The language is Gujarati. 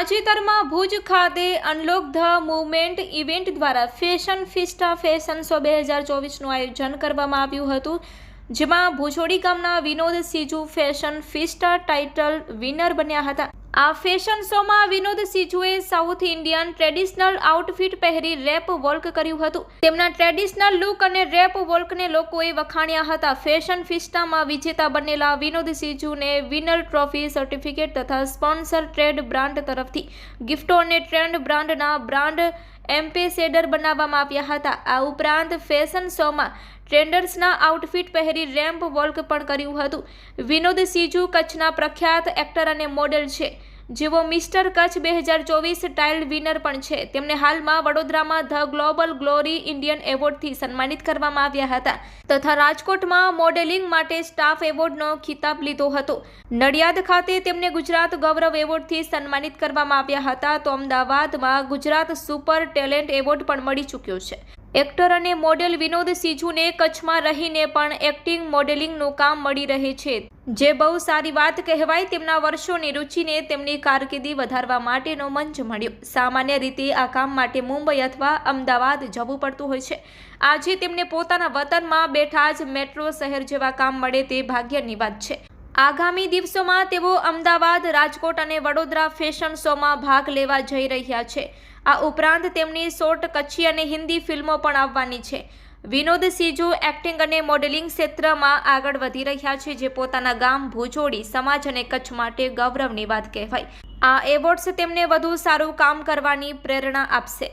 તાજેતરમાં ભુજ ખાતે અનલોક ધ મુવમેન્ટ ઇવેન્ટ દ્વારા ફેશન ફિસ્ટા ફેશન શો બે હજાર ચોવીસનું આયોજન કરવામાં આવ્યું હતું, જેમાં ભુજોડી ગામના Vinod Siju fashion fiesta title winner બન્યા હતા. આ ફેશન શોમાં વિનોદ સીજુએ સાઉથ ઇન્ડિયન ટ્રેડિશનલ આઉટફિટ પહેરી રેપ વોલ્ક કર્યું હતું. તેમના ટ્રેડિશનલ લુક અને રેપ વોલ્કને લોકોએ વખાણ્યા હતા. ફેશન ફિસ્ટામાં વિજેતા બનેલા વિનોદ સીજુને વિનર ટ્રોફી, સર્ટિફિકેટ તથા સ્પોન્સર ટ્રેડ બ્રાન્ડ તરફથી ગિફ્ટો અને ટ્રેન્ડ બ્રાન્ડના બ્રાન્ડ એમ્પેસેડર બનાવવામાં આવ્યા હતા. આ ઉપરાંત ફેશન શોમાં ટ્રેન્ડર્સના આઉટફિટ પહેરી રેમ્પ વોલ્ક પણ કર્યું હતું. વિનોદ સિજુ કચ્છના પ્રખ્યાત એક્ટર અને મોડેલ છે. જેઓ મિસ્ટર કચ્છ બે હજાર ચોવીસ ટાઇલ વિનર પણ છે. તેમને હાલમાં વડોદરામાં ધ ગ્લોબલ ગ્લોરી ઇન્ડિયન એવોર્ડથી સન્માનિત કરવામાં આવ્યા હતા તથા રાજકોટમાં મોડેલિંગ માટે સ્ટાફ એવોર્ડનો ખિતાબ લીધો હતો. નડિયાદ ખાતે તેમને ગુજરાત ગૌરવ એવોર્ડથી સન્માનિત કરવામાં આવ્યા હતા. તો અમદાવાદમાં ગુજરાત સુપર ટેલેન્ટ એવોર્ડ પણ મળી ચૂક્યો છે. એક્ટર અને મોડેલ વિનોદ સિજુને કચ્છમાં રહીને પણ એક્ટિંગ મોડેલિંગનું કામ મળી રહે છે. જે બહુ સારી વાત કહેવાય તેમના વર્ષોની રુચિને તેમની કારકિર્દી વધારવા માટેનો મંચ મળ્યો. સામાન્ય રીતે આ કામ માટે મુંબઈ અથવા અમદાવાદ જવું પડતું હોય છે. આજે તેમને પોતાના વતનમાં બેઠા જ મેટ્રો શહેર જેવા કામ મળે તે ભાગ્યની વાત છે. આગામી દિવસોમાં તેઓ અમદાવાદ, રાજકોટ અને વડોદરા ફેશન શોમાં ભાગ લેવા જઈ રહ્યા છે. આ ઉપરાંત તેમની શોર્ટ કચ્છી અને હિન્દી ફિલ્મો પણ આવવાની છે. વિનોદ સીજુ એક્ટિંગ અને મોડેલિંગ ક્ષેત્રમાં આગળ વધી રહ્યા છે, જે પોતાના ગામ ભૂજોડી સમાજ અને કચ્છ માટે ગૌરવની વાત કહેવાય. આ એવોર્ડ્સ તેમને વધુ સારું કામ કરવાની પ્રેરણા આપશે.